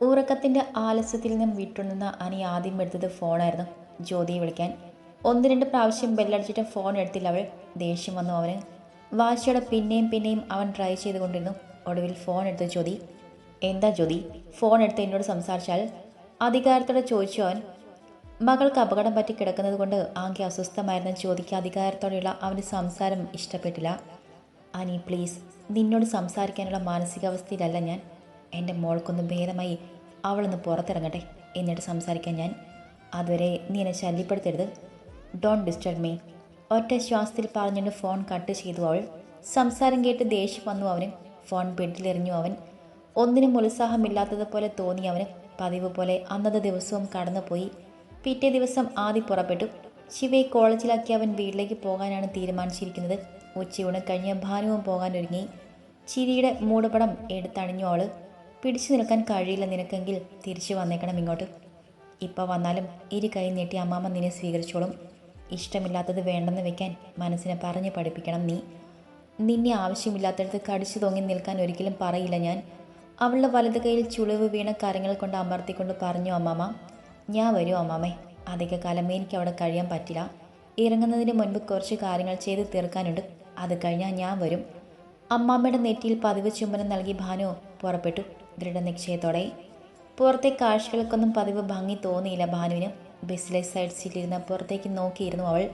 ഉറക്കത്തിന്റെ ആലസ്യത്തിൽ നിന്നും വിട്ടുണർന്ന അനി ആദ്യം എടുത്തത് ഫോണായിരുന്നു ജ്യോതിയെ വിളിക്കാൻ. ഒന്ന് രണ്ട് പ്രാവശ്യം ബെല്ലടിച്ചിട്ട് ഫോൺ എടുത്തില്ല അവൾ. ദേഷ്യം വന്നു അവന്. വാശിയോടെ പിന്നെയും പിന്നെയും അവൻ ട്രൈ ചെയ്തുകൊണ്ടിരുന്നു. ഒടുവിൽ ഫോൺ എടുത്ത് ജ്യോതി. എന്താ ജ്യോതി? ഫോൺ എടുത്ത് എന്നോട് സംസാരിച്ചാൽ? അധികാരത്തോടെ ചോദിച്ചു അവൻ. മകൾക്ക് അപകടം പറ്റി കിടക്കുന്നത് കൊണ്ട് ആകെ അസ്വസ്ഥമായിരുന്ന ജ്യോതിക്ക് അധികാരത്തോടെയുള്ള അവന്റെ സംസാരം ഇഷ്ടപ്പെട്ടില്ല. അനി പ്ലീസ് നിന്നോട് സംസാരിക്കാനുള്ള മാനസികാവസ്ഥയിലല്ല ഞാൻ. എന്റെ മോൾക്കൊന്ന് ഭേദമായി അവളൊന്ന് പുറത്തിറങ്ങട്ടെ എന്നിട്ട് സംസാരിക്കാൻ ഞാൻ. അതുവരെ നീ എന്നെ ശല്യപ്പെടുത്തരുത്. ഡോണ്ട് ഡിസ്റ്റർബ് മീ ഒറ്റ ശ്വാസത്തിൽ പറഞ്ഞുകൊണ്ട് ഫോൺ കട്ട് ചെയ്തു അവൾ. സംസാരം കേട്ട് ദേഷ്യം വന്നു അവന്. ഫോൺ ബെഡിലെറിഞ്ഞു അവൻ. ഒന്നിനും ഉത്സാഹമില്ലാത്തതുപോലെ തോന്നി അവന്. പതിവ് പോലെ അന്നത്തെ ദിവസവും കടന്നുപോയി. പിറ്റേ ദിവസം ആദ്യ പുറപ്പെട്ടു. ശിവയെ കോളേജിലാക്കി അവൻ വീട്ടിലേക്ക് പോകാനാണ് തീരുമാനിച്ചിരിക്കുന്നത്. ഉച്ചയൂണ് കഴിഞ്ഞ് ഭാനുവും പോകാനൊരുങ്ങി. ചിരിയുടെ മൂടുപടം എടുത്തണിഞ്ഞു അവൾ. പിടിച്ചു നിൽക്കാൻ കഴിയില്ല നിനക്കെങ്കിൽ തിരിച്ചു വന്നേക്കണം ഇങ്ങോട്ട്. ഇപ്പോൾ വന്നാലും ഇരു കൈ നീട്ടി അമ്മാമ്മ നിന്നെ സ്വീകരിച്ചോളും. ഇഷ്ടമില്ലാത്തത് വേണ്ടെന്ന് വെക്കാൻ മനസ്സിനെ പറഞ്ഞു പഠിപ്പിക്കണം നീ. നിന്നെ ആവശ്യമില്ലാത്തടത്ത് കടിച്ചു തോങ്ങി നിൽക്കാൻ ഒരിക്കലും പറയില്ല ഞാൻ. അവളുടെ വലത് കൈയിൽ ചുളിവ് വീണ കരങ്ങൾ കൊണ്ട് അമർത്തിക്കൊണ്ട് പറഞ്ഞു അമ്മാമ ഞാൻ വരും അമ്മാമേ. അധിക കാലം എനിക്ക് അവിടെ കഴിയാൻ പറ്റില്ല. ഇറങ്ങുന്നതിന് മുൻപ് കുറച്ച് കാര്യങ്ങൾ ചെയ്ത് തീർക്കാനുണ്ട്. അത് കഴിഞ്ഞാൽ ഞാൻ വരും. അമ്മാമ്മയുടെ നെറ്റിയിൽ പതിവ് ചുംബനം നൽകി ഭാനു പുറപ്പെട്ടു. ദൃഢനിശ്ചയത്തോടെ. പുറത്തെ കാഴ്ചകൾക്കൊന്നും പതിവ് ഭംഗി തോന്നിയില്ല ഭാനുവിന്. ബസ്സിലെ സൈഡ് സീറ്റിലിരുന്ന് പുറത്തേക്ക് നോക്കിയിരുന്നു അവൾ.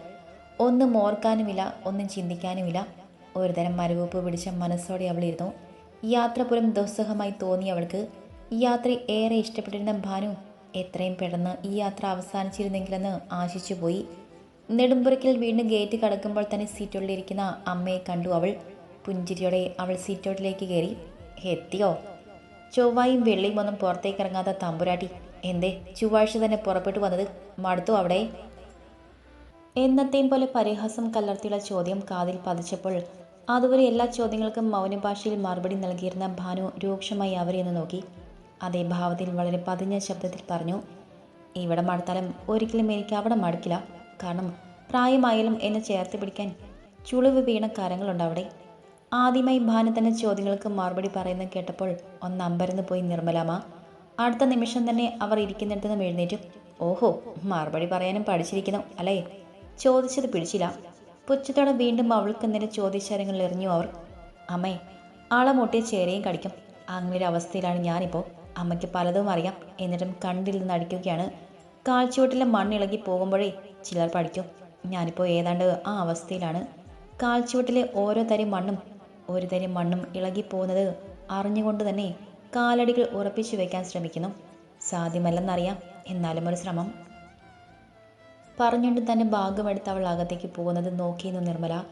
ഒന്നും ഓർക്കാനുമില്ല ഒന്നും ചിന്തിക്കാനുമില്ല. ഒരുതരം മരവൂപ്പ് പിടിച്ച മനസ്സോടെ അവളിരുന്നു. യാത്ര പോലും ദുസ്സഹമായി തോന്നി അവൾക്ക് ഈ യാത്ര ഏറെ ഇഷ്ടപ്പെട്ടിരുന്ന ഭാനു എത്രയും പെട്ടെന്ന് ഈ യാത്ര അവസാനിച്ചിരുന്നെങ്കിലെന്ന് ആശിച്ചു പോയി. നെടുമ്പുറക്കിൽ വീണ്ടും ഗേറ്റ് കടക്കുമ്പോൾ തന്നെ സീറ്റോട്ടിലിരിക്കുന്ന അമ്മയെ കണ്ടു അവൾ. പുഞ്ചിരിയോടെ അവൾ സീറ്റോട്ടിലേക്ക് കയറി എത്തിയോ? ചൊവ്വായും വെള്ളിയും ഒന്നും പുറത്തേക്ക് ഇറങ്ങാത്ത തമ്പുരാട്ടി. എന്തേ ചൊവ്വാഴ്ച തന്നെ പുറപ്പെട്ടു വന്നത്? മടുത്തു അവിടെ? എന്നത്തെയും പോലെ പരിഹാസം കലർത്തിയുള്ള ചോദ്യം കാതിൽ പതിച്ചപ്പോൾ അതുവരെ എല്ലാ ചോദ്യങ്ങൾക്കും മൗനഭാഷയിൽ മറുപടി നൽകിയിരുന്ന ഭാനു രൂക്ഷമായി അവരെ ഒന്ന് നോക്കി. അതേ ഭാവത്തിൽ വളരെ പതിഞ്ഞ ശബ്ദത്തിൽ പറഞ്ഞു ഇവിടെ മടുത്താലും ഒരിക്കലും എനിക്ക് അവിടെ മടുക്കില്ല. കാരണം പ്രായമായാലും എന്നെ ചേർത്ത് പിടിക്കാൻ ചുളിവ് വീണ കരങ്ങളുണ്ട് അവിടെ. ആദ്യമായി ഭാനു ചോദ്യങ്ങൾക്ക് മറുപടി പറയുന്നത് കേട്ടപ്പോൾ ഒന്ന് അമ്പരന്ന് പോയി നിർമ്മലാമ അടുത്ത നിമിഷം തന്നെ അവർ ഇരിക്കുന്നിടത്ത് നിന്ന് എഴുന്നേറ്റു. ഓഹോ മറുപടി പറയാനും പഠിച്ചിരിക്കുന്നു അല്ലേ? ചോദിച്ചത് പിടിച്ചില്ല. പുച്ഛത്തോടെ വീണ്ടും അവൾക്ക് നേരെ ചോദ്യശരങ്ങൾ എറിഞ്ഞു അവർ? അമ്മേ ആളെ മുട്ടിയ ചേരയും കടിക്കും. അങ്ങനെ അവസ്ഥയിലാണ് ഞാനിപ്പോൾ അമ്മയ്ക്ക് പലതും അറിയാം. എന്നിട്ടും കണ്ടിൽ നിന്ന് അടിക്കുകയാണ്. കാൽച്ചുവട്ടിലെ മണ്ണിളകി പോകുമ്പോഴേ ചിലർ പഠിക്കും. ഞാനിപ്പോൾ ഏതാണ്ട് ആ അവസ്ഥയിലാണ്. കാൽച്ചുവട്ടിലെ ഓരോ തരി മണ്ണും ഒരു തരി മണ്ണും ഇളകിപ്പോകുന്നത് അറിഞ്ഞുകൊണ്ട് തന്നെ കാലടികൾ ഉറപ്പിച്ചു വയ്ക്കാൻ ശ്രമിക്കുന്നു. സാധ്യമല്ലെന്നറിയാം. എന്നാലും ഒരു ശ്രമം. പറഞ്ഞുകൊണ്ട് തന്റെ ഭാഗമെടുത്ത് അവൾ അകത്തേക്ക് പോകുന്നത് നോക്കിയെന്നു നിർമ്മല.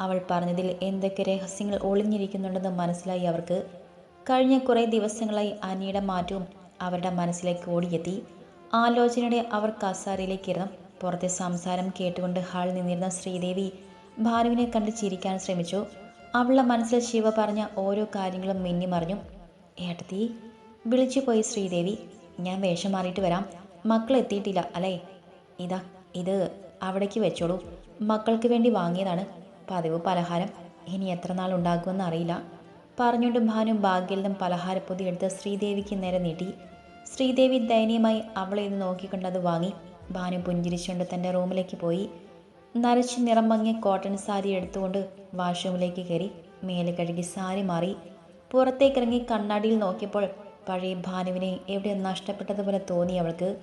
അവൾ പറഞ്ഞതിൽ എന്തൊക്കെ രഹസ്യങ്ങൾ ഒളിഞ്ഞിരിക്കുന്നുണ്ടെന്ന് മനസ്സിലായി അവർക്ക്. കഴിഞ്ഞ കുറേ ദിവസങ്ങളായി അനിയുടെ മാറ്റവും അവരുടെ മനസ്സിലേക്ക് ഓടിയെത്തി. ആലോചനയുടെ അവർ കസാരയിലേക്ക് ഇരുന്നു പുറത്തെ സംസാരം കേട്ടുകൊണ്ട് ഹാളിൽ നിന്നിരുന്ന ശ്രീദേവി ഭാനുവിനെ കണ്ട് ചിരിക്കാൻ ശ്രമിച്ചു. അവളുടെ മനസ്സിൽ ശിവ പറഞ്ഞ ഓരോ കാര്യങ്ങളും മിന്നിമറിഞ്ഞു ഏട്ടത്തി വിളിച്ചു പോയി ശ്രീദേവി. ഞാൻ വേഷം മാറിയിട്ട് വരാം. മക്കൾ എത്തിയിട്ടില്ല അല്ലേ? ഇതാ ഇത് അവിടേക്ക് വെച്ചോളൂ. മക്കൾക്ക് വേണ്ടി വാങ്ങിയതാണ്. പതിവ് പലഹാരം. ഇനി എത്ര നാൾ ഉണ്ടാകുമെന്ന് അറിയില്ല. പറഞ്ഞുകൊണ്ട് ഭാനു ഭാഗ്യയിൽ നിന്നും പലഹാരപ്പൊതി എടുത്ത് ശ്രീദേവിക്ക് നേരെ നീട്ടി. ശ്രീദേവി ദയനീയമായി അവളെ ഇത് അത് വാങ്ങി. ഭാനു പുഞ്ചിരിച്ചുകൊണ്ട് തന്റെ റൂമിലേക്ക് പോയി. നരച്ച് നിറം മങ്ങിയ കോട്ടൺ സാരി എടുത്തുകൊണ്ട് വാഷ്റൂമിലേക്ക് കയറി മേലെ കഴുകി സാരി മാറി പുറത്തേക്കിറങ്ങി കണ്ണാടിയിൽ നോക്കിയപ്പോൾ പഴയ ഭാനുവിനെ എവിടെ നഷ്ടപ്പെട്ടതുപോലെ തോന്നി അവൾക്ക്.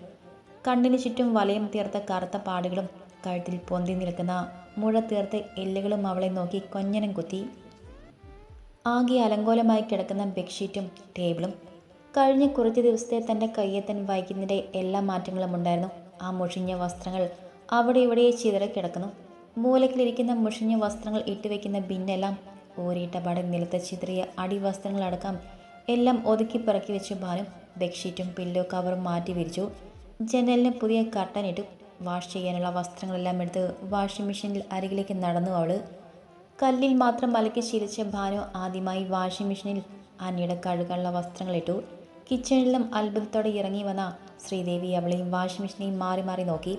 കണ്ണിന് ചുറ്റും വലയം തീർത്ത കറുത്ത പാടുകളും കഴുത്തിൽ പൊന്തി നിൽക്കുന്ന മുഴ തീർത്ത എല്ലുകളും അവളെ നോക്കി കൊഞ്ഞനം കുത്തി. ആകെ അലങ്കോലമായി കിടക്കുന്ന ബെഡ്ഷീറ്റും ടേബിളും കഴിഞ്ഞ കുറച്ച് ദിവസത്തെ തന്റെ കയ്യെത്തൻ വൈകുന്നതിന്റെ എല്ലാ മാറ്റങ്ങളും ഉണ്ടായിരുന്നു. ആ മുഷിഞ്ഞ വസ്ത്രങ്ങൾ അവിടെ ഇവിടെ ചിതറി കിടക്കുന്നു. മൂലക്കിലിരിക്കുന്ന മുഷിഞ്ഞ വസ്ത്രങ്ങൾ ഇട്ടുവെക്കുന്ന ബിന്നെല്ലാം ഊരിയിട്ടപാടെ നിലത്ത് ചിതറിയ അടിവസ്ത്രങ്ങളടക്കം എല്ലാം ഒതുക്കി പിറക്കി വെച്ച് ബാലും ബെഡ്ഷീറ്റും പില്ലോ കവറും മാറ്റി വിരിച്ചു. ജനലിന് പുതിയ കർട്ടൻ ഇട്ടു. വാഷ് ചെയ്യാനുള്ള വസ്ത്രങ്ങളെല്ലാം എടുത്ത് വാഷിംഗ് മെഷീനിൽ അരികിലേക്ക് നടന്നു അവൾ. കല്ലിൽ മാത്രം അലക്കി ശീലിച്ച ഭാനു ആദ്യമായി വാഷിംഗ് മെഷീനിൽ അനിയുടെ കഴുകാനുള്ള വസ്ത്രങ്ങളിട്ടു കിച്ചണിലും അത്ഭുതത്തോടെ ഇറങ്ങി വന്ന ശ്രീദേവി അവളെയും വാഷിംഗ് മെഷീനെയും മാറി മാറി നോക്കി.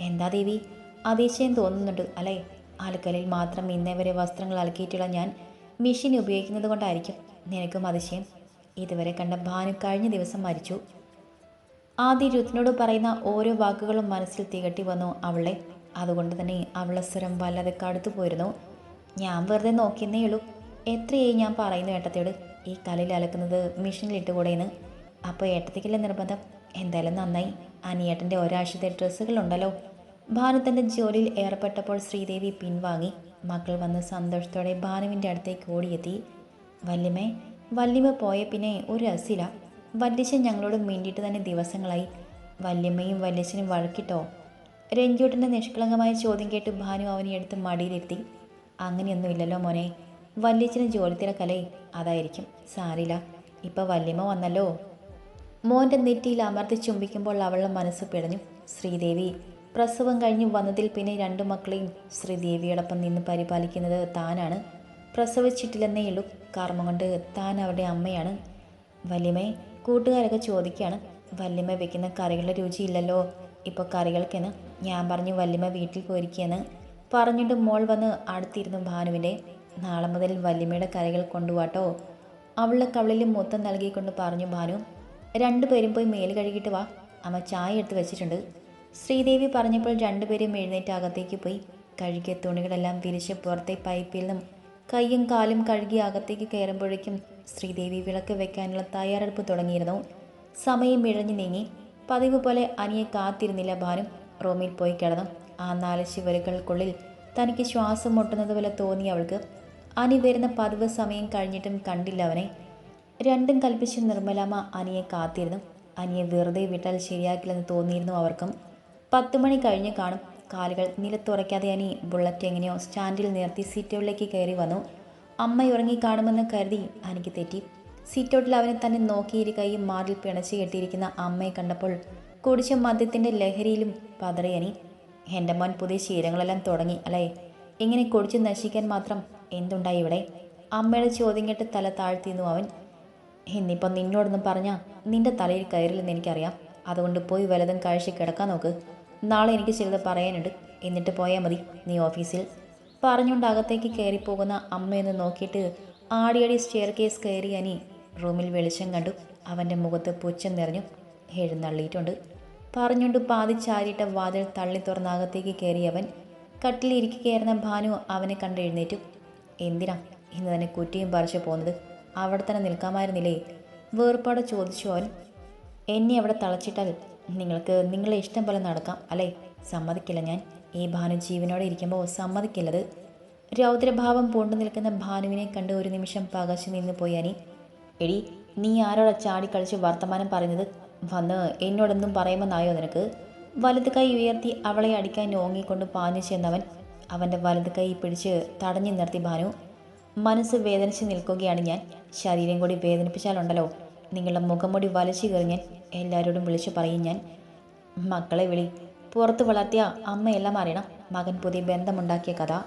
എന്താ ദേവി? അതിശയം തോന്നുന്നുണ്ട് അല്ലേ? അലക്കലിൽ മാത്രം ഇന്നേ വരെ വസ്ത്രങ്ങൾ അലക്കിയിട്ടുള്ള ഞാൻ മെഷീൻ ഉപയോഗിക്കുന്നത് കൊണ്ടായിരിക്കും നിനക്കും അതിശയം. ഇതുവരെ കണ്ട ഭാനു കഴിഞ്ഞ ദിവസം മരിച്ചു. ആദ്യ രുത്തിനോട് പറയുന്ന ഓരോ വാക്കുകളും മനസ്സിൽ തികട്ടി വന്നു അവളെ. അതുകൊണ്ട് തന്നെ അവളെ സ്വരം വല്ലാതെ കടുത്തു പോയിരുന്നു. ഞാൻ വെറുതെ നോക്കിയെന്നേ ഉള്ളൂ. എത്രയായി ഞാൻ പറയുന്നു ഏട്ടത്തിയോട്? ഈ കലയിൽ അലക്കുന്നത് മെഷീനിൽ കൂടെയെന്ന് അപ്പോൾ ഏട്ടത്തിക്കില്ല നിർബന്ധം? എന്തായാലും നന്നായി. അനിയേട്ടന്റെ ഒരാഴ്ചത്തെ ഡ്രസ്സുകളുണ്ടല്ലോ. ഭാനു തന്റെ ജോലിയിൽ ഏർപ്പെട്ടപ്പോൾ ശ്രീദേവി പിൻവാങ്ങി. മക്കൾ വന്ന് സന്തോഷത്തോടെ ഭാനുവിന്റെ അടുത്തേക്ക് ഓടിയെത്തി. വല്യമ്മേ വല്യമ്മ പോയ പിന്നെ ഒരു രസില വല്യച്ഛൻ ഞങ്ങളോട് മിണ്ടിയിട്ട് തന്നെ ദിവസങ്ങളായി. വല്യമ്മയും വല്യച്ഛനും വഴക്കിട്ടോ? രഞ്ജൂട്ടന്റെ നിഷ്കളങ്കമായ ചോദ്യം കേട്ട് ഭാനു അവനെ എടുത്ത് മടിയിലിരുത്തി. അങ്ങനെയൊന്നുമില്ലല്ലോ മോനെ. വല്യച്ഛന് ജോലി തിരക്കലേ അതായിരിക്കും. സാരില ഇപ്പം വല്യമ്മ വന്നല്ലോ. മോന്റെ നെറ്റിയിൽ അമർത്തി ചുംബിക്കുമ്പോൾ അവളുടെ മനസ്സ് പിടഞ്ഞു. ശ്രീദേവി പ്രസവം കഴിഞ്ഞ് വന്നതിൽ പിന്നെ രണ്ടു മക്കളെയും ശ്രീദേവിയോടൊപ്പം നിന്ന് പരിപാലിക്കുന്നത് താനാണ്. പ്രസവിച്ചിട്ടില്ലെന്നേ ഉള്ളൂ. കർമ്മം കൊണ്ട് താൻ അവരുടെ അമ്മയാണ്. വല്യമ്മയെ കൂട്ടുകാരൊക്കെ ചോദിക്കുകയാണ്. വല്യമ്മ വെക്കുന്ന കറികളുടെ രുചിയില്ലല്ലോ. ഇപ്പോൾ കറികൾക്കെന്ന് ഞാൻ പറഞ്ഞു വല്യമ്മ വീട്ടിൽ പോയിരിക്കുകയെന്ന് പറഞ്ഞിട്ട് മോൾ വന്ന് അടുത്തിരുന്നു ഭാനുവിന്റെ. നാളെ മുതൽ വല്യമ്മയുടെ കറികൾ കൊണ്ടുപോട്ടോ അവളുടെ കവളിൽ മൊത്തം നൽകിക്കൊണ്ട് പറഞ്ഞു ഭാനു രണ്ടുപേരും പോയി മേൽ കഴുകിയിട്ട് വാ. അമ്മ ചായ എടുത്ത് വെച്ചിട്ടുണ്ട്. ശ്രീദേവി പറഞ്ഞപ്പോൾ രണ്ടുപേരും എഴുന്നേറ്റ് അകത്തേക്ക് പോയി. കഴുകിയ തുണികളെല്ലാം വിരിച്ച് പുറത്തെ പൈപ്പിൽ നിന്നും കൈയും കാലും കഴുകി അകത്തേക്ക് കയറുമ്പോഴേക്കും ശ്രീദേവി വിളക്ക് വെക്കാനുള്ള തയ്യാറെടുപ്പ് തുടങ്ങിയിരുന്നു. സമയം ഇഴഞ്ഞു നീങ്ങി. പതിവ് പോലെ അനിയെ കാത്തിരുന്നില്ല ഭാനു. റൂമിൽ പോയി കിടന്നു. ആ നാല് ശിവരുകൾക്കുള്ളിൽ തനിക്ക് ശ്വാസം മുട്ടുന്നത് പോലെ തോന്നി അവൾക്ക്. അനി വരുന്ന പതിവ് സമയം കഴിഞ്ഞിട്ടും കണ്ടില്ല അവനെ. രണ്ടും കൽപ്പിച്ച് നിർമ്മലാമ്മ അനിയെ കാത്തിരുന്നു. അനിയെ വെറുതെ വിട്ടാൽ ശരിയാക്കില്ലെന്ന് തോന്നിയിരുന്നു അവർക്കും. പത്ത് മണി കഴിഞ്ഞ് കാണും. കാലുകൾ നിലത്തുറയ്ക്കാതെ അനി ബുള്ളറ്റ് എങ്ങനെയോ സ്റ്റാൻഡിൽ നിർത്തി സീറ്റൗട്ടിലേക്ക് കയറി വന്നു. അമ്മ ഉറങ്ങി കാണുമെന്ന് കരുതി അനിക്ക് തെറ്റി. സീറ്റൗട്ടിൽ അവനെ തന്നെ നോക്കിയിരിക്കുകയും മാറിൽ പിണച്ച് കെട്ടിയിരിക്കുന്ന അമ്മയെ കണ്ടപ്പോൾ കുടിച്ച മദ്യത്തിന്റെ ലഹരിയിലും പതറി അനി. എന്റെ മോൻ പുതിയ ശീലങ്ങളെല്ലാം തുടങ്ങി അല്ലേ? ഇങ്ങനെ കുടിച്ച് നശിക്കാൻ മാത്രം എന്തുണ്ടായി ഇവിടെ? അമ്മയുടെ ചോദ്യം കേട്ട് തല താഴ്ത്തിയിരുന്നു അവൻ. ഇന്നിപ്പം നിന്നോടൊന്നും പറഞ്ഞാൽ നിന്റെ തലയിൽ കയറില്ലെന്ന് എനിക്കറിയാം. അതുകൊണ്ട് പോയി വലതും കഴിച്ച് കിടക്കാൻ നോക്ക്. നാളെ എനിക്ക് ചിലത് പറയാനുണ്ട്. എന്നിട്ട് പോയാൽ മതി നീ ഓഫീസിൽ. പറഞ്ഞുകൊണ്ട് അകത്തേക്ക് കയറിപ്പോകുന്ന അമ്മയെന്ന് നോക്കിയിട്ട് ആടിയടി സ്റ്റെയർ കേസ് കയറി അനി റൂമിൽ വെളിച്ചം കണ്ടു. അവന്റെ മുഖത്ത് പുച്ഛം നിറഞ്ഞു. എഴുന്നള്ളിയിട്ടുണ്ട്. പറഞ്ഞുകൊണ്ട് പാതി ചാരിയിട്ട വാതിൽ തള്ളി തുറന്ന അകത്തേക്ക് കയറിയവൻ കട്ടിലിരിക്കുകയായിരുന്ന ഭാനു അവനെ കണ്ട് എഴുന്നേറ്റു. എന്തിനാ ഇന്ന് തന്നെ കുറ്റിയും പറിച്ചു പോകുന്നത് അവിടെ തന്നെ നിൽക്കാമായിരുന്നില്ലേ? വേർപാട് ചോദിച്ചു അവൻ. എന്നെ അവിടെ തളച്ചിട്ടാൽ നിങ്ങൾക്ക് നിങ്ങളെ ഇഷ്ടം പോലെ നടക്കാം അല്ലേ? സമ്മതിക്കില്ല ഞാൻ. ഈ ഭാനു ജീവനോടെ ഇരിക്കുമ്പോൾ സമ്മതിക്കില്ലത്. രൗദ്രഭാവം പൂണ്ടു നിൽക്കുന്ന ഭാനുവിനെ കണ്ട് ഒരു നിമിഷം പകച്ചു നിന്ന് പോയി അനി. എടി നീ ആരോടാ ചാടിക്കളിച്ച് വർത്തമാനം പറയുന്നത്? വന്ന് എന്നോടൊന്നും പറയുമെന്നായോ നിനക്ക്? വലത് കൈ ഉയർത്തി അവളെ അടിക്കാൻ ഓങ്ങിക്കൊണ്ട് പാഞ്ഞു ചെന്നവൻ. അവന്റെ വലത് കൈ പിടിച്ച് തടഞ്ഞു നിർത്തി ഭാനു. മനസ്സ് വേദനിച്ച് നിൽക്കുകയാണ് ഞാൻ. ശരീരം കൂടി വേദനിപ്പിച്ചാലുണ്ടല്ലോ. നിങ്ങളുടെ മുഖംമൂടി വലിച്ചു കയറി ഞാൻ എല്ലാവരോടും വിളിച്ചു പറയും ഞാൻ. മക്കളെ വിളി. പുറത്ത് വളർത്തിയ അമ്മയെല്ലാം അറിയണം. മകൻ പുതിയ ബന്ധമുണ്ടാക്കിയ കഥ.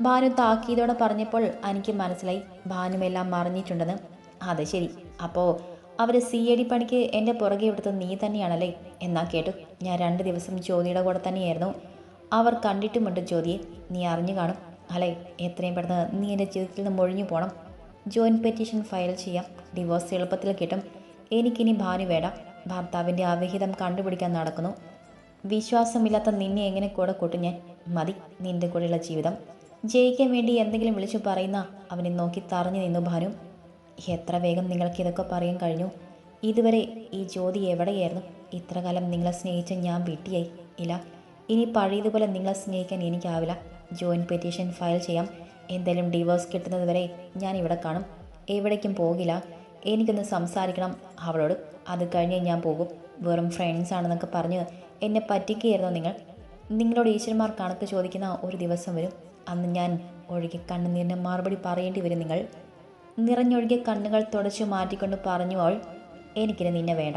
ഭാനു താക്കീതോടെ പറഞ്ഞപ്പോൾ എനിക്ക് മനസ്സിലായി. ഭാനുമെല്ലാം മറിഞ്ഞിട്ടുണ്ടെന്ന് അതെ ശരി. അപ്പോൾ അവർ സി എ ഡി പണിക്ക് എന്റെ പുറകെ എടുത്തത് നീ തന്നെയാണല്ലേ? എന്നാ കേട്ടു. ഞാൻ രണ്ട് ദിവസം ജ്യോതിയുടെ കൂടെ തന്നെയായിരുന്നു. അവർ കണ്ടിട്ടുമുണ്ട് ജ്യോതിയെ. നീ അറിഞ്ഞു കാണും. അല്ലേ? എത്രയും പെട്ടെന്ന് നീ എന്റെ ജീവിതത്തിൽ നിന്ന് ഒഴിഞ്ഞു പോകണം ജോയിന്റ് പെറ്റീഷൻ ഫയൽ ചെയ്യാം. ഡിവോഴ്സ് എളുപ്പത്തിൽ കിട്ടും. എനിക്കിനി ഭാര്യ വേണ്ട. ഭർത്താവിന്റെ അവിഹിതം കണ്ടുപിടിക്കാൻ നടക്കുന്നു. വിശ്വാസമില്ലാത്ത നിന്നെ എങ്ങനെ കൂടെ കൂട്ടും ഞാൻ? മതി നിന്റെ കൂടെയുള്ള ജീവിതം. ജയിക്കാൻ വേണ്ടി എന്തെങ്കിലും വിളിച്ചു പറയുന്ന അവനെ നോക്കി തറഞ്ഞു നിന്നു ഭാനു. എത്ര വേഗം നിങ്ങൾക്ക് ഇതൊക്കെ പറയാൻ കഴിഞ്ഞു? ഇതുവരെ ഈ ജ്യോതി എവിടെയായിരുന്നു? ഇത്ര കാലം നിങ്ങളെ സ്നേഹിച്ച ഞാൻ വീട്ടിയായി. ഇല്ല ഇനി പഴയതുപോലെ നിങ്ങളെ സ്നേഹിക്കാൻ എനിക്കാവില്ല. ജോയിന്റ് പെറ്റീഷൻ ഫയൽ ചെയ്യാം. എന്തായാലും ഡിവോഴ്സ് കിട്ടുന്നത് വരെ ഞാൻ ഇവിടെ കാണും. എവിടേക്കും പോകില്ല. എനിക്കൊന്ന് സംസാരിക്കണം അവളോട്. അത് കഴിഞ്ഞ് ഞാൻ പോകും. വെറും ഫ്രണ്ട്സ് ആണെന്നൊക്കെ പറഞ്ഞ് എന്നെ പറ്റിക്കുകയായിരുന്നു നിങ്ങൾ? നിങ്ങളോട് ഈശ്വരന്മാർ കണക്ക് ചോദിക്കുന്ന ഒരു ദിവസം വരും. അന്ന് ഞാൻ ഒഴുകി കണ്ണുനീരിന് മറുപടി പറയേണ്ടി വരും നിങ്ങൾ. നിറഞ്ഞൊഴുകിയ കണ്ണുകൾ തുടച്ചു മാറ്റിക്കൊണ്ട് പറഞ്ഞു അവൾ എനിക്കിനി നിന്നെ വേണ്ട.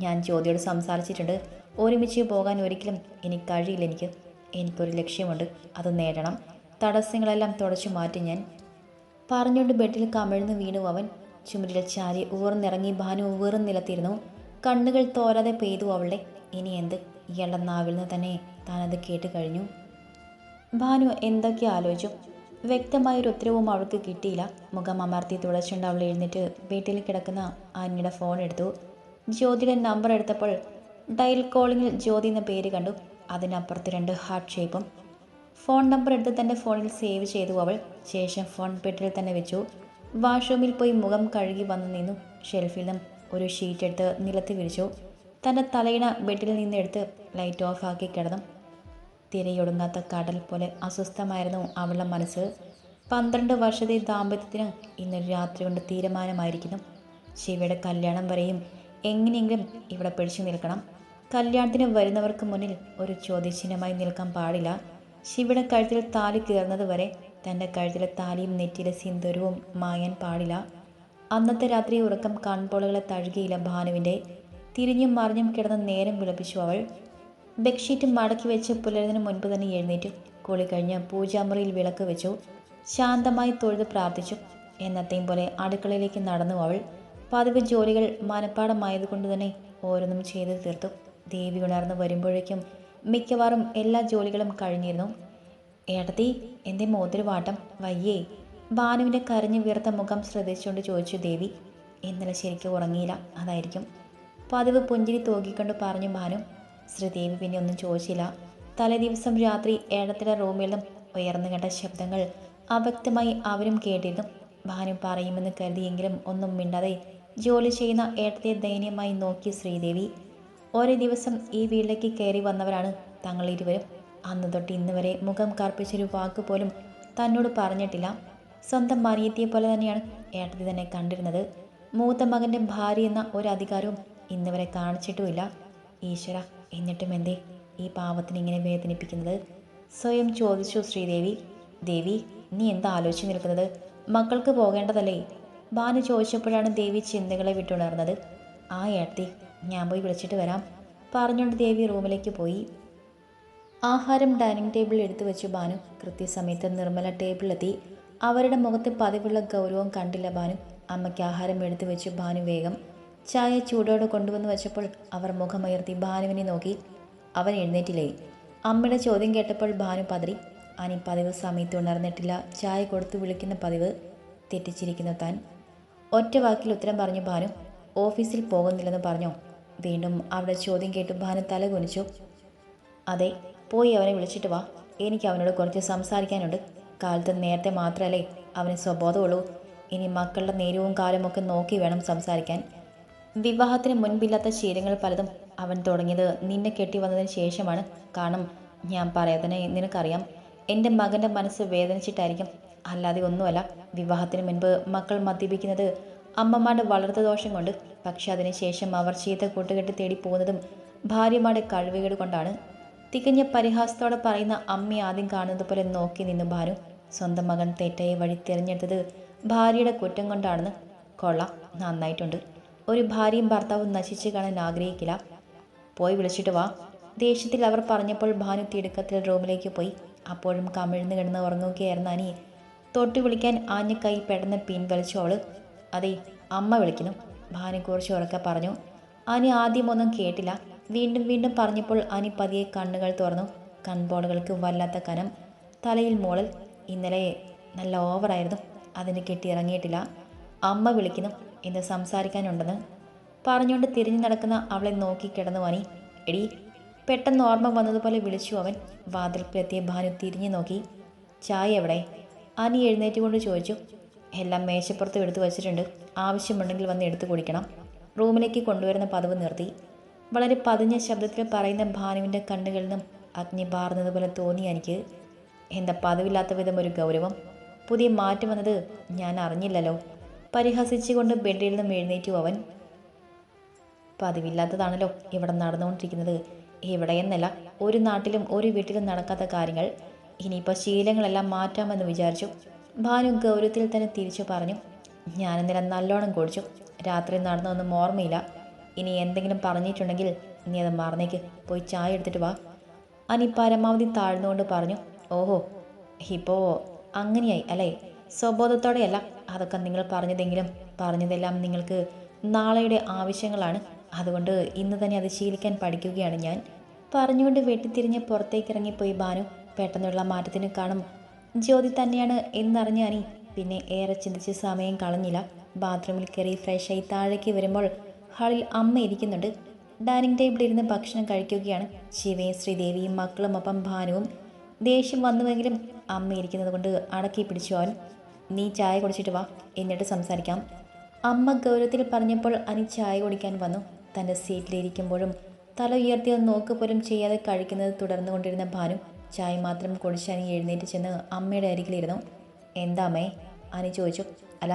ഞാൻ ജ്യോതിയോട് സംസാരിച്ചിട്ടുണ്ട്. ഒരുമിച്ച് പോകാൻ ഒരിക്കലും എനിക്ക് കഴിയില്ല എനിക്ക്. എനിക്കൊരു ലക്ഷ്യമുണ്ട്. അത് നേടണം. തടസ്സങ്ങളെല്ലാം തുടച്ചു മാറ്റി ഞാൻ പറഞ്ഞുകൊണ്ട് ബെഡിൽ കമിഴ്ന്ന് വീണു അവൻ. ചുമരിലെ ചാരി ഊർന്നിറങ്ങി ഭാനു ഊറും നിലത്തിരുന്നു. കണ്ണുകൾ തോരാതെ പെയ്തു അവളെ ഇനി എന്ത്? ഇയാളുടെ നാവിൽ നിന്ന് തന്നെ താനത് കേട്ട് കഴിഞ്ഞു. ഭാനു എന്തൊക്കെ ആലോചിച്ചു? വ്യക്തമായൊരു ഉത്തരവും അവൾക്ക് കിട്ടിയില്ല. മുഖം അമർത്തി തുടച്ചുകൊണ്ട് അവൾ എഴുന്നേറ്റ് വീട്ടിൽ കിടക്കുന്ന ആനിയുടെ ഫോൺ എടുത്തു. ജ്യോതിയുടെ നമ്പർ എടുത്തപ്പോൾ ഡയൽ കോളിങ്ങിൽ ജ്യോതി എന്ന പേര് കണ്ടു. അതിനപ്പുറത്ത് രണ്ട് ഹാർട്ട് ഷേപ്പും. ഫോൺ നമ്പർ എടുത്ത് തന്റെ ഫോണിൽ സേവ് ചെയ്തു അവൾ. ശേഷം ഫോൺ പെട്ടിൽ തന്നെ വെച്ചു. വാഷ്റൂമിൽ പോയി മുഖം കഴുകി വന്നു നിന്നു. ഷെൽഫിൽ നിന്നും ഒരു ഷീറ്റ് എടുത്ത് നിലത്ത് വിരിച്ചു. തന്റെ തലയിണ ബെഡിൽ നിന്ന് എടുത്ത് ലൈറ്റ് ഓഫ് ആക്കി കിടന്നു. തിരയൊടുങ്ങാത്ത കടൽ പോലെ അസ്വസ്ഥമായിരുന്നു അവളുടെ മനസ്സ്. പന്ത്രണ്ട് വർഷത്തെ ദാമ്പത്യത്തിന് ഇന്നൊരു രാത്രി കൊണ്ട് തീരുമാനമായിരിക്കുന്നു. ശിവയുടെ കല്യാണം വരെയും എങ്ങനെയെങ്കിലും ഇവിടെ പിടിച്ചു നിൽക്കണം. കല്യാണത്തിന് വരുന്നവർക്ക് മുന്നിൽ ഒരു ചോദ്യചിഹ്നമായി നിൽക്കാൻ പാടില്ല. ശിവയുടെ കഴുത്തിൽ താലി കീറുന്നത് വരെ തന്റെ കഴുത്തിലെ താലിയും നെറ്റിയിലെ സിന്ദൂരവും മായാൻ പാടില്ല. അന്നത്തെ രാത്രി ഉറക്കം കൺപോളുകളെ തഴുകിയില്ല ഭാനുവിന്റെ തിരിഞ്ഞും മറിഞ്ഞും കിടന്ന് നേരം വിളപ്പിച്ചു അവൾ. ബെഡ്ഷീറ്റ് മടക്കി വെച്ച് പുലരുന്നതിന് മുൻപ് തന്നെ എഴുന്നേറ്റു. കുളി കഴിഞ്ഞ് പൂജാമുറിയിൽ വിളക്ക് വെച്ചു. ശാന്തമായി തൊഴുത് പ്രാർത്ഥിച്ചു. എന്നത്തെയും പോലെ അടുക്കളയിലേക്ക് നടന്നു അവൾ. പതിവ് ജോലികൾ മനപ്പാടമായതുകൊണ്ട് തന്നെ ഓരോന്നും ചെയ്തു തീർത്തു. ദേവി ഉണർന്നു വരുമ്പോഴേക്കും മിക്കവാറും എല്ലാ ജോലികളും കഴിഞ്ഞിരുന്നു. ഏട്ടത്തി എന്റെ മോതിരവാട്ടം വയ്യേ. ഭാനുവിന്റെ കരഞ്ഞു വീർത്ത മുഖം ശ്രദ്ധിച്ചുകൊണ്ട് ചോദിച്ചു ദേവി. ഇന്നലെ ശരിക്കും ഉറങ്ങിയില്ല അതായിരിക്കും. പതിവ് പുഞ്ചിരി തൂക്കിക്കൊണ്ട് പറഞ്ഞു ബാനു ശ്രീദേവി പിന്നെ ഒന്നും ചോദിച്ചില്ല. തലേ ദിവസം രാത്രി ഏടത്തിലെ റൂമിൽ നിന്നും ഉയർന്നു കേട്ട ശബ്ദങ്ങൾ അവ്യക്തമായി അവരും കേട്ടിരുന്നു. ഭാനു പറയുമെന്ന് കരുതിയെങ്കിലും ഒന്നും മിണ്ടാതെ ജോലി ചെയ്യുന്ന ഏട്ടത്തെ ദയനീയമായി നോക്കി ശ്രീദേവി. ഒരേ ദിവസം ഈ വീട്ടിലേക്ക് കയറി വന്നവരാണ് തങ്ങൾ ഇരുവരും. അന്ന് തൊട്ട് ഇന്ന് വരെ മുഖം കർപ്പിച്ചൊരു വാക്ക് പോലും തന്നോട് പറഞ്ഞിട്ടില്ല. സ്വന്തം മനിയത്തിയെ പോലെ തന്നെയാണ് ഏട്ടത്തി തന്നെ കണ്ടിരുന്നത്. മൂത്ത മകന്റെ ഭാര്യ എന്ന ഒരു അധികാരവും ഇന്ന് വരെ കാണിച്ചിട്ടുമില്ല. ഈശ്വര എന്നിട്ടും എന്തേ ഈ പാവത്തിന് ഇങ്ങനെ വേദനിപ്പിക്കുന്നത്? സ്വയം ചോദിച്ചു ശ്രീദേവി. ദേവി നീ എന്താ ആലോചിച്ച് നിൽക്കുന്നത്? മക്കൾക്ക് പോകേണ്ടതല്ലേ? ബാനു ചോദിച്ചപ്പോഴാണ് ദേവി ചിന്തകളെ വിട്ടുണർന്നത്. ആ ഏട്ടത്തി ഞാൻ പോയി വിളിച്ചിട്ട് വരാം. പറഞ്ഞുകൊണ്ട് ദേവി റൂമിലേക്ക് പോയി. ആഹാരം ഡൈനിങ് ടേബിളിൽ എടുത്തു വെച്ചു ബാനു. കൃത്യസമയത്ത് നിർമ്മല ടേബിളിലെത്തി അവരുടെ മുഖത്ത് പതിവുള്ള ഗൗരവം കണ്ടില്ല ബാനു. അമ്മയ്ക്ക് ആഹാരം എടുത്തു വെച്ചു ബാനു വേഗം. ചായ ചൂടോടെ കൊണ്ടുവന്ന് വെച്ചപ്പോൾ അവർ മുഖമുയർത്തി ബാനുവിനെ നോക്കി. അവൻ എഴുന്നേറ്റില്ലേ? അമ്മയുടെ ചോദ്യം കേട്ടപ്പോൾ ഭാനു പതറി. അനി പതിവ് സമയത്ത് ഉണർന്നിട്ടില്ല. ചായ കൊടുത്തു വിളിക്കുന്ന പതിവ് തെറ്റിച്ചിരിക്കുന്നു താൻ. ഒറ്റ വാക്കിൽ ഉത്തരം പറഞ്ഞു ഭാനു ഓഫീസിൽ പോകുന്നില്ലെന്ന് പറഞ്ഞു? വീണ്ടും അവിടെ ചോദ്യം കേട്ട് ഭാനു തല കുനിച്ചു. അതെ പോയി അവനെ വിളിച്ചിട്ട് വാ. എനിക്ക് അവനോട് കുറച്ച് സംസാരിക്കാനുണ്ട്. കാലത്ത് നേരത്തെ മാത്രമല്ലേ അവന് സ്വബോധമുള്ളൂ. ഇനി മക്കളുടെ നേരവും കാലമൊക്കെ നോക്കി വേണം സംസാരിക്കാൻ. വിവാഹത്തിന് മുൻപില്ലാത്ത ശീലങ്ങൾ പലതും അവൻ തുടങ്ങിയത് നിന്നെ കെട്ടി വന്നതിന് ശേഷമാണ്. കാരണം ഞാൻ പറയാതെ നിനക്കറിയാം. എന്റെ മകന്റെ മനസ്സ് വേദനിച്ചിട്ടായിരിക്കും. അല്ലാതെ ഒന്നുമല്ല. വിവാഹത്തിന് മുൻപ് മക്കൾ മദ്യപിക്കുന്നത് അമ്മമാരുടെ വളർത്തു ദോഷം കൊണ്ട് പക്ഷെ അതിനുശേഷം അവർ ചീത്ത കൂട്ടുകെട്ട് തേടി പോകുന്നതും ഭാര്യമാരുടെ കഴിവുകേട് കൊണ്ടാണ്. തികഞ്ഞ പരിഹാസത്തോടെ പറയുന്ന അമ്മ ആദ്യം കാണുന്നത് പോലെ നോക്കി നിന്നു ഭാനു. സ്വന്തം മകൻ തെറ്റായ വഴി തിരഞ്ഞെടുത്തത് ഭാര്യയുടെ കുറ്റം കൊണ്ടാണെന്ന് കൊള്ള നന്നായിട്ടുണ്ട്. ഒരു ഭാര്യയും ഭർത്താവും നശിച്ചു കാണാൻ ആഗ്രഹിക്കില്ല. പോയി വിളിച്ചിട്ട് വാ. ദേഷ്യത്തിൽ അവർ പറഞ്ഞപ്പോൾ ഭാനു തിടുക്കത്തിൽ റൂമിലേക്ക് പോയി. അപ്പോഴും കമിഴ്ന്ന് കിടന്ന് ഉറങ്ങുകയായിരുന്നു അനി തൊട്ട് വിളിക്കാൻ ആഞ്ഞ കൈ പെട്ടെന്ന് പിൻവലിച്ചു അവൾ. അതെ അമ്മ വിളിക്കുന്നു. ഭാനു കുറച്ച് ഉറക്കെ പറഞ്ഞു. അനി ആദ്യമൊന്നും കേട്ടില്ല. വീണ്ടും വീണ്ടും പറഞ്ഞപ്പോൾ അനി പതിയെ കണ്ണുകൾ തുറന്നു. കൺപോളുകൾക്ക് വല്ലാത്ത കനം. തലയിൽ മോളൽ ഇന്നലെ നല്ല ഓവറായിരുന്നു. അതിന് കെട്ടി ഇറങ്ങിയിട്ടില്ല അമ്മ വിളിക്കുന്നു ഇന്ന് സംസാരിക്കാനുണ്ടെന്ന്? പറഞ്ഞുകൊണ്ട് തിരിഞ്ഞു നടക്കുന്ന അവളെ നോക്കി കിടന്നു അനി. എടി പെട്ടെന്ന് ഓർമ്മ വന്നതുപോലെ വിളിച്ചു അവൻ. വാതിൽക്കിലെത്തിയ ഭാനു തിരിഞ്ഞു നോക്കി. ചായ എവിടെ? അനി എഴുന്നേറ്റുകൊണ്ട് ചോദിച്ചു. എല്ലാം മേശപ്പുറത്ത് എടുത്തു വച്ചിട്ടുണ്ട്. ആവശ്യമുണ്ടെങ്കിൽ വന്ന് എടുത്തു കുടിക്കണം. റൂമിലേക്ക് കൊണ്ടുവരുന്ന പതിവ് നിർത്തി. വളരെ പതിഞ്ഞ ശബ്ദത്തിൽ പറയുന്ന ഭാനുവിന്റെ കണ്ണുകളിൽ നിന്നും അഗ്നി പാർന്നതുപോലെ തോന്നി എനിക്ക്. എന്താ പതിവില്ലാത്ത വിധം ഒരു ഗൗരവം? പുതിയ മാറ്റം വന്നത് ഞാൻ അറിഞ്ഞില്ലല്ലോ. പരിഹസിച്ചുകൊണ്ട് ബെഡിൽ നിന്നും എഴുന്നേറ്റു അവൻ. പതിവില്ലാത്തതാണല്ലോ ഇവിടെ നടന്നുകൊണ്ടിരിക്കുന്നത്. എവിടെയെന്നല്ല ഒരു നാട്ടിലും ഒരു വീട്ടിലും നടക്കാത്ത കാര്യങ്ങൾ. ഇനിയിപ്പോൾ ശീലങ്ങളെല്ലാം മാറ്റാമെന്ന് വിചാരിച്ചു. ഭാനു ഗൗരവത്തിൽ തന്നെ തിരിച്ചു പറഞ്ഞു ഞാനിന്നലെ നല്ലോണം കുടിച്ചു. രാത്രി നടന്നൊന്നും ഓർമ്മയില്ല. ഇനി എന്തെങ്കിലും പറഞ്ഞിട്ടുണ്ടെങ്കിൽ നീ അത് മറന്നേക്ക്. പോയി ചായ എടുത്തിട്ട് വാ. അനി പരമാവധി താഴ്ന്നുകൊണ്ട് പറഞ്ഞു ഓഹോ ഇപ്പോൾ അങ്ങനെയായി അല്ലേ? സ്വബോധത്തോടെയല്ല അതൊക്കെ നിങ്ങൾ പറഞ്ഞതെങ്കിലും പറഞ്ഞതെല്ലാം നിങ്ങൾക്ക് നാളെയുടെ ആവശ്യങ്ങളാണ്. അതുകൊണ്ട് ഇന്ന് തന്നെ അത് ശീലിക്കാൻ പഠിക്കുകയാണ് ഞാൻ. പറഞ്ഞുകൊണ്ട് വെട്ടിത്തിരിഞ്ഞ് പുറത്തേക്ക് ഇറങ്ങിപ്പോയി ബാനു പെട്ടെന്നുള്ള മാറ്റത്തിന് കാണും ജ്യോതി തന്നെയാണ് എന്നറിഞ്ഞാനി പിന്നെ ഏറെ ചിന്തിച്ച് സമയം കളഞ്ഞില്ല. ബാത്റൂമിൽ കയറി ഫ്രഷായി താഴേക്ക് വരുമ്പോൾ ഹാളിൽ അമ്മ ഇരിക്കുന്നുണ്ട്. ഡൈനിങ് ടേബിളിൽ ഇരുന്ന് ഭക്ഷണം കഴിക്കുകയാണ്. ശിവയും ശ്രീദേവിയും മക്കളും ഒപ്പം ഭാനുവും ദേഷ്യം വന്നുവെങ്കിലും അമ്മ ഇരിക്കുന്നത് കൊണ്ട് അടക്കി പിടിച്ചു അവൻ. നീ ചായ കുടിച്ചിട്ട് വാ എന്നിട്ട് സംസാരിക്കാം. അമ്മ ഗൗരവത്തിൽ പറഞ്ഞപ്പോൾ അനി ചായ കുടിക്കാൻ വന്നു. തന്റെ സീറ്റിലിരിക്കുമ്പോഴും തല ഉയർത്തി ഒന്ന് നോക്ക് പോലും ചെയ്യാതെ കഴിക്കുന്നത് തുടർന്നു കൊണ്ടിരുന്ന ഭാനു ചായ മാത്രം കുടിച്ച് അനി എഴുന്നേറ്റ് ചെന്ന് അമ്മയുടെ അരികിലിരുന്നു. എന്താ അമ്മേ? അനി ചോദിച്ചു. അല്ല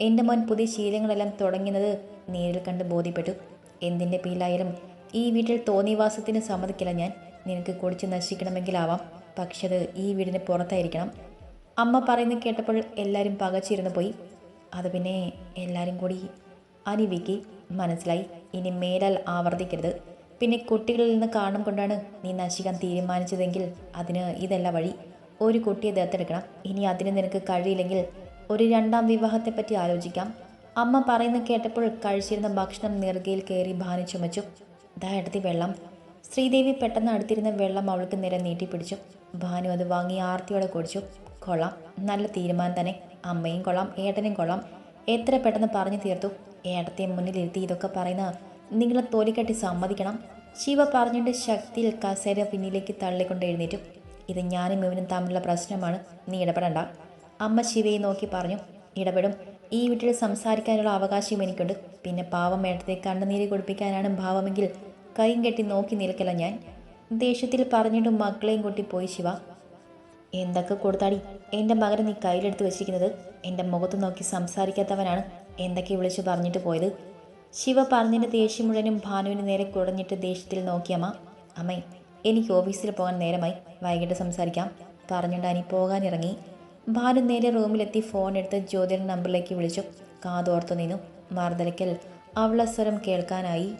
എന്റെ മോൻ പുതിയ ശീലങ്ങളെല്ലാം തുടങ്ങുന്നത് നേരിൽ കണ്ട് ബോധ്യപ്പെട്ടു. എന്തിന്റെ പേരിലായാലും ഈ വീട്ടിൽ തോന്നിവാസത്തിന് സമ്മതിക്കില്ല ഞാൻ. നിനക്ക് കുടിച്ച് നശിക്കണമെങ്കിലാവാം. പക്ഷെ അത് ഈ വീടിന് പുറത്തായിരിക്കണം. അമ്മ പറയുന്നത് കേട്ടപ്പോൾ എല്ലാവരും പകച്ചിരുന്നു പോയി. അത് പിന്നെ എല്ലാവരും കൂടി അനിവിക്ക് മനസ്സിലായി. ഇനി മേലാൽ ആവർത്തിക്കരുത്. പിന്നെ കുട്ടികളിൽ നിന്ന് കാണുമ്പോണ്ടാണ് നീ നശിക്കാൻ തീരുമാനിച്ചതെങ്കിൽ അതിന് ഇതല്ല വഴി. ഒരു കുട്ടിയെ ദത്തെടുക്കണം. ഇനി അതിന് നിനക്ക് കഴിയില്ലെങ്കിൽ ഒരു രണ്ടാം വിവാഹത്തെപ്പറ്റി ആലോചിക്കാം. അമ്മ പറയുന്ന കേട്ടപ്പോൾ കഴിച്ചിരുന്ന ഭക്ഷണം നെറുകയിൽ കയറി ഭാനി ചുമച്ചു. ദാ എടുത്തി വെള്ളം. ശ്രീദേവി പെട്ടെന്ന് അടുത്തിരുന്ന വെള്ളം അവൾക്ക് നേരെ നീട്ടിപ്പിടിച്ചു ഭാനു അത് വാങ്ങി ആർത്തിയോടെ കുടിച്ചു. കൊള്ളാം. നല്ല തീരുമാനം തന്നെ. അമ്മയും കൊള്ളാം. ഏട്ടനും കൊള്ളാം. എത്ര പെട്ടെന്ന് പറഞ്ഞു തീർത്തു. ഏട്ടത്തെ മുന്നിലിരുത്തി ഇതൊക്കെ പറയുന്ന നിങ്ങളെ തോലിക്കെട്ടി സമ്മതിക്കണം. ശിവ പറഞ്ഞിട്ട് ശക്തിയിൽ കസേര പിന്നിലേക്ക് തള്ളിക്കൊണ്ട് എഴുന്നേറ്റും. ഇത് ഞാനും ഇവനും തമ്മിലുള്ള പ്രശ്നമാണ്. നീ ഇടപെടണ്ട. അമ്മ ശിവയെ നോക്കി പറഞ്ഞു ഇടപെടും. ഈ വീട്ടിൽ സംസാരിക്കാനുള്ള അവകാശം എനിക്കുണ്ട്. പിന്നെ പാവം മേടത്തെ കണ്ണുനീര് കുടിപ്പിക്കാനാണ് ഭാവമെങ്കിൽ കൈയും കെട്ടി നോക്കി നിൽക്കല ഞാൻ. ദേഷ്യത്തിൽ പറഞ്ഞിട്ടും മക്കളെയും കൂട്ടി പോയി ശിവ. എന്തൊക്കെ കൊടുത്താടി? എന്റെ മകനെ നീ കയ്യിലെടുത്ത് വെച്ചിരിക്കുന്നത്? എന്റെ മുഖത്ത് നോക്കി സംസാരിക്കാത്തവനാണ്. എന്തൊക്കെ വിളിച്ചു പറഞ്ഞിട്ട് പോയത്? ശിവ പറഞ്ഞതിന്റെ ദേഷ്യം മുഴുവനും ഭാനുവിന് നേരെ കുടഞ്ഞിട്ട് ദേഷ്യത്തിൽ നോക്കിയമ്മ അമ്മേ എനിക്ക് ഓഫീസിൽ പോകാൻ നേരമായി. വൈകിട്ട് സംസാരിക്കാം. പറഞ്ഞിട്ട് അനി പോകാനിറങ്ങി. ഭാനു നേരെ റൂമിലെത്തി ഫോൺ എടുത്ത് ജ്യോതിയുടെ നമ്പറിലേക്ക് വിളിച്ചു. കാതോർത്തു നിന്നു. മാർദലയ്ക്കൽ അവളെ സ്വരം കേൾക്കാനായി